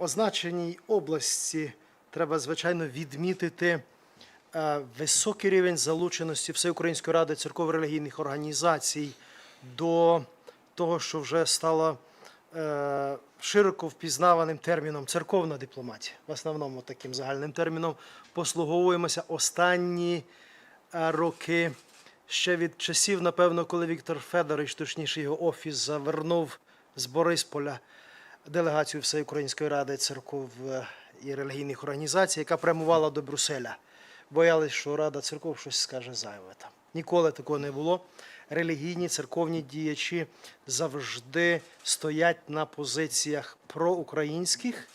означеній області треба, звичайно, відмітити е, високий рівень залученості Всеукраїнської ради церков релігійних організацій до того, що вже стало е, широко впізнаваним терміном церковна дипломатія. В основному таким загальним терміном послуговуємося останні е, роки. Ще від часів, напевно, коли Віктор Федорович, точніше його офіс, завернув з Борисполя делегацію Всеукраїнської ради церков е, і релігійних організацій, яка прямувала до Брюсселя. Боялись, що Рада церков щось скаже зайве там. Ніколи такого не було. Релігійні церковні діячі завжди стоять на позиціях проукраїнських,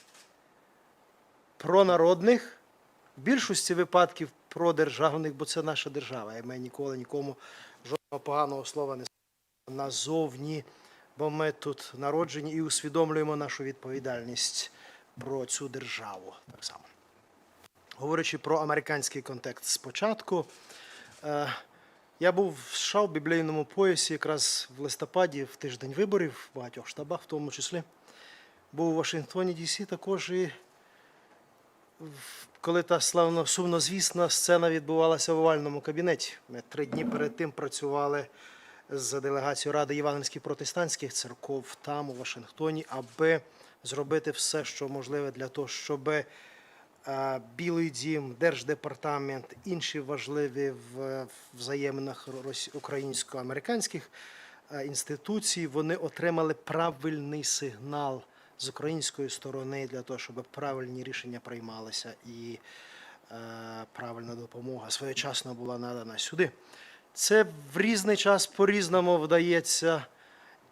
пронародних, в більшості випадків продержавних, бо це наша держава. І ми ніколи нікому жодного поганого слова не назовні, бо ми тут народжені і усвідомлюємо нашу відповідальність про цю державу так само. Говорячи про американський контекст спочатку, е, я був в США в біблійному поясі якраз в листопаді, в тиждень виборів, в багатьох штабах, в тому числі. Був у Вашингтоні, Дісі також і коли та славно сумнозвісна сцена відбувалася в овальному кабінеті. Ми три дні перед тим працювали з делегацією Ради Євангельських протестантських церков там, у Вашингтоні, аби зробити все, що можливе для того, щоб е, Білий дім, Держдепартамент, інші важливі в взаєминах рос- українсько-американських е, інституцій, вони отримали правильний сигнал з української сторони для того, щоб правильні рішення приймалися і е, правильна допомога своєчасно була надана сюди. Це в різний час по-різному вдається,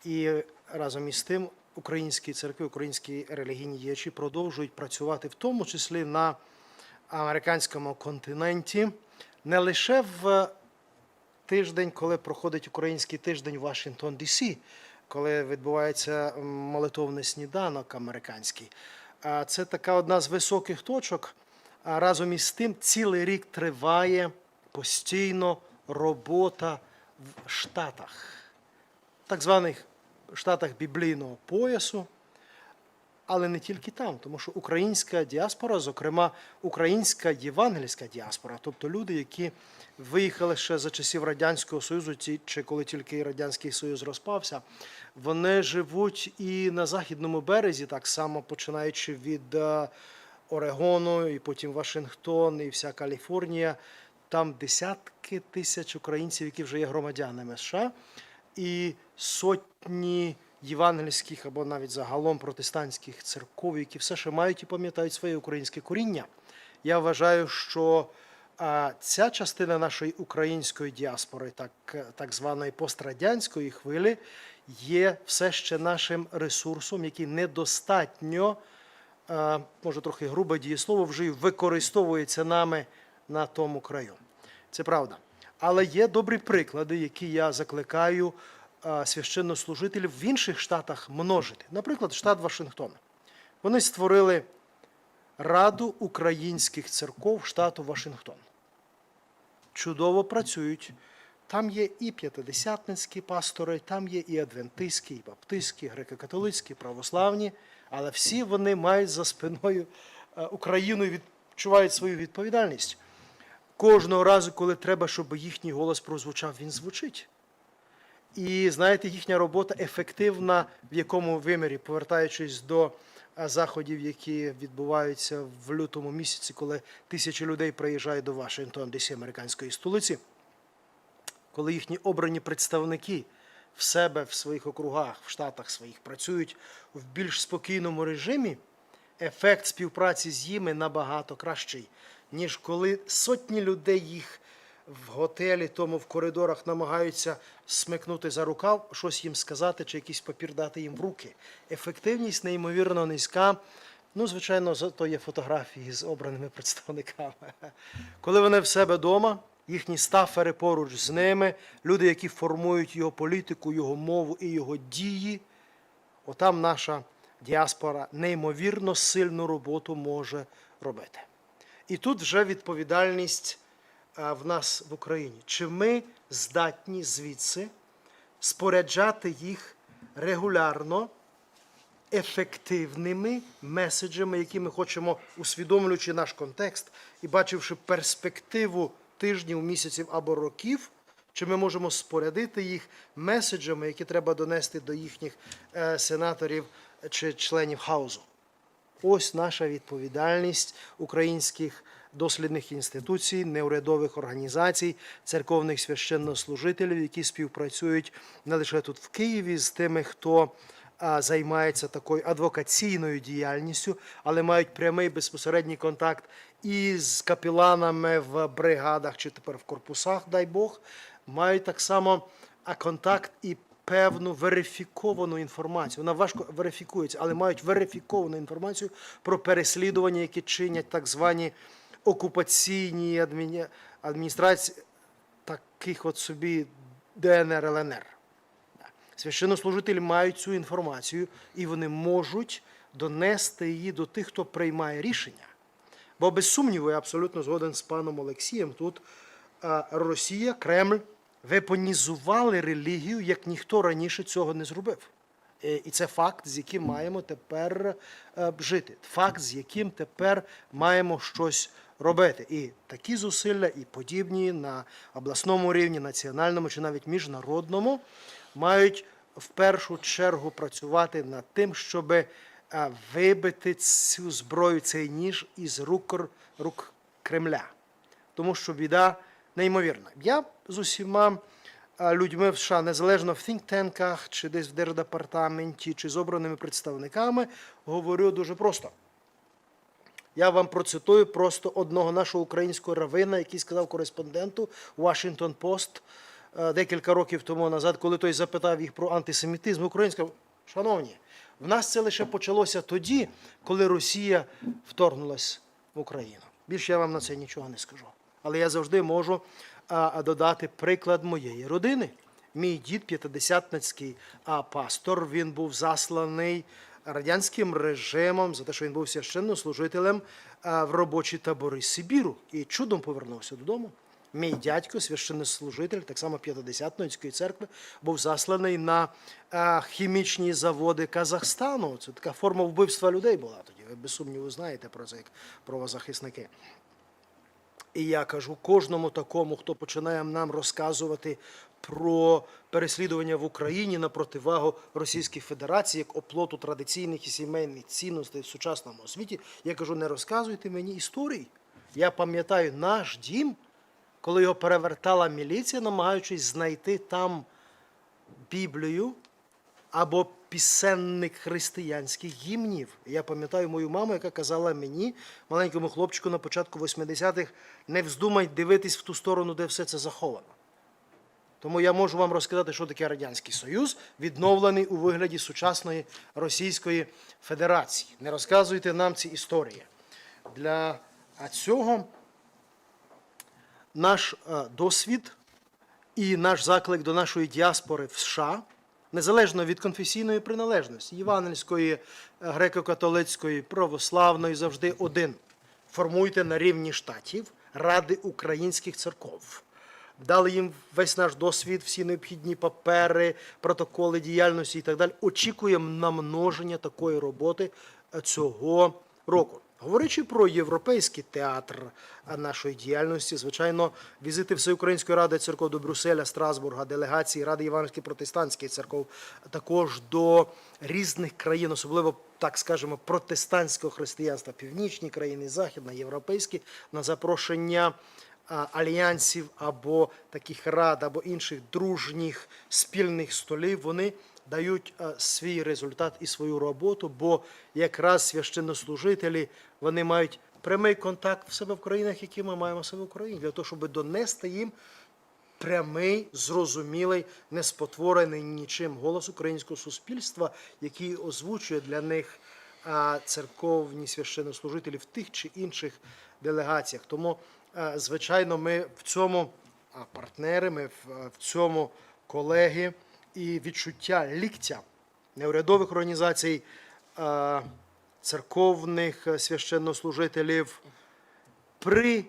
і разом із тим українські церкви, українські релігійні діячі продовжують працювати, в тому числі на американському континенті, не лише в тиждень, коли проходить український тиждень в Вашингтон Дісі, коли відбувається молитовний сніданок американський. А Це така одна з високих точок. А разом із тим цілий рік триває постійно робота в Штатах, так званих штатах біблійного поясу, але не тільки там, тому що українська діаспора, зокрема українська євангельська діаспора, тобто люди, які виїхали ще за часів Радянського Союзу, чи коли тільки Радянський Союз розпався, вони живуть і на західному березі, так само починаючи від е, Орегону, і потім Вашингтон, і вся Каліфорнія. Там десятки тисяч українців, які вже є громадянами США, і сотні євангельських або навіть загалом протестантських церков, які все ще мають і пам'ятають своє українське коріння. Я вважаю, що ця частина нашої української діаспори, так, так званої пострадянської хвилі, є все ще нашим ресурсом, який недостатньо, може трохи грубе дієслово, вже використовується нами на тому краю. Це правда. Але є добрі приклади, які я закликаю священнослужителів в інших штатах множити. Наприклад, штат Вашингтон. Вони створили Раду українських церков штату Вашингтон. Чудово працюють. Там є і п'ятидесятницькі пастори, там є і адвентистські, і баптистські, греко-католицькі, православні, але всі вони мають за спиною е, Україну і відчувають свою відповідальність. Кожного разу, коли треба, щоб їхній голос прозвучав, він звучить. І знаєте, їхня робота ефективна в якому вимірі, повертаючись до заходів, які відбуваються в лютому місяці, коли тисячі людей приїжджають до Вашингтон, десь американської столиці, коли їхні обрані представники в себе, в своїх округах, в штатах своїх працюють в більш спокійному режимі, ефект співпраці з ними набагато кращий, ніж коли сотні людей їх в готелі, тому в коридорах намагаються смикнути за рукав, щось їм сказати чи якийсь папір дати їм в руки. Ефективність неймовірно низька. Ну, звичайно, зато є фотографії з обраними представниками. Коли вони в себе вдома, їхні стафери поруч з ними, люди, які формують його політику, його мову і його дії, отам наша діаспора неймовірно сильну роботу може робити. І тут вже відповідальність в нас в Україні. Чи ми здатні звідси споряджати їх регулярно, ефективними меседжами, які ми хочемо, усвідомлюючи наш контекст і бачивши перспективу тижнів, місяців або років, чи ми можемо спорядити їх меседжами, які треба донести до їхніх е, сенаторів чи членів хаузу. Ось наша відповідальність українських дослідних інституцій, неурядових організацій, церковних священнослужителів, які співпрацюють не лише тут в Києві з тими, хто займається такою адвокаційною діяльністю, але мають прямий безпосередній контакт із капіланами в бригадах чи тепер в корпусах, дай Бог, мають так само контакт і певну верифіковану інформацію. Вона важко верифікується, але мають верифіковану інформацію про переслідування, які чинять так звані окупаційні адміні... адміністрації таких от собі ДНР ЛНР. Священнослужителі мають цю інформацію і вони можуть донести її до тих, хто приймає рішення. Бо без сумніву, я абсолютно згоден з паном Олексієм. Тут Росія, Кремль вепонізували релігію, як ніхто раніше цього не зробив. Е, І це факт, з яким маємо тепер е, жити. Факт, з яким тепер маємо щось робити. І такі зусилля, і подібні на обласному рівні, національному чи навіть міжнародному, мають в першу чергу працювати над тим, щоб е, вибити цю зброю, цей ніж із рук, рук Кремля. Тому що біда неймовірна. Я з усіма людьми в США, незалежно в think-танках, чи десь в держдепартаменті, чи з обраними представниками, говорю дуже просто. Я вам процитую просто одного нашого українського равина, який сказав кореспонденту Washington Post е, декілька років тому назад, коли той запитав їх про антисемітизм. Українська, шановні, в нас це лише почалося тоді, коли Росія вторгнулась в Україну. Більше я вам на це нічого не скажу. Але я завжди можу додати приклад моєї родини. Мій дід, п'ятидесятницький пастор, він був засланий радянським режимом за те, що він був священнослужителем в робочі табори Сибіру і чудом повернувся додому. Мій дядько, священнослужитель, так само П'ятидесятницької церкви, був засланий на хімічні заводи Казахстану. Це така форма вбивства людей була тоді. Ви без сумніву знаєте про це як правозахисники. І я кажу кожному такому, хто починає нам розказувати про переслідування в Україні на противагу Російській Федерації як оплоту традиційних і сімейних цінностей в сучасному світі. Я кажу, не розказуйте мені історій. Я пам'ятаю наш дім, коли його перевертала міліція, намагаючись знайти там Біблію або пісенник християнських гімнів. Я пам'ятаю мою маму, яка казала мені, маленькому хлопчику на початку 80-х, не вздумай дивитись в ту сторону, де все це заховано. Тому я можу вам розказати, що таке Радянський Союз, відновлений у вигляді сучасної Російської Федерації. Не розказуйте нам ці історії. Для цього наш е, досвід і наш заклик до нашої діаспори в США, незалежно від конфесійної приналежності, євангельської, е, греко-католицької, православної, завжди один. Формуйте на рівні штатів Ради українських церков. Дали їм весь наш досвід, всі необхідні папери, протоколи діяльності і так далі. Очікуємо намноження такої роботи е, цього року. Говорячи про європейський театр нашої діяльності, звичайно, візити Всеукраїнської ради церков до Брюсселя, Страсбурга, делегації Ради Євангельських протестантських церков, також до різних країн, особливо так скажемо, протестантського християнства, північні країни, західна, європейські, на запрошення альянсів або таких рад, або інших дружніх спільних столів, вони дають свій результат і свою роботу, бо якраз священнослужителі вони мають прямий контакт в себе в країнах, які ми маємо в себе в Україні, для того, щоб донести їм прямий, зрозумілий, неспотворений нічим голос українського суспільства, який озвучує для них церковні священнослужителі в тих чи інших делегаціях. Тому, звичайно, ми в цьому партнери, ми в цьому колеги і відчуття ліктя неурядових організацій, церковних е, священнослужителів при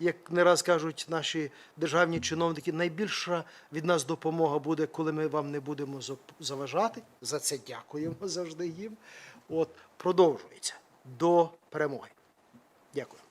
як не раз кажуть наші державні чиновники, найбільша від нас допомога буде, коли ми вам не будемо заважати. За це дякуємо завжди їм. От продовжується до перемоги. Дякую.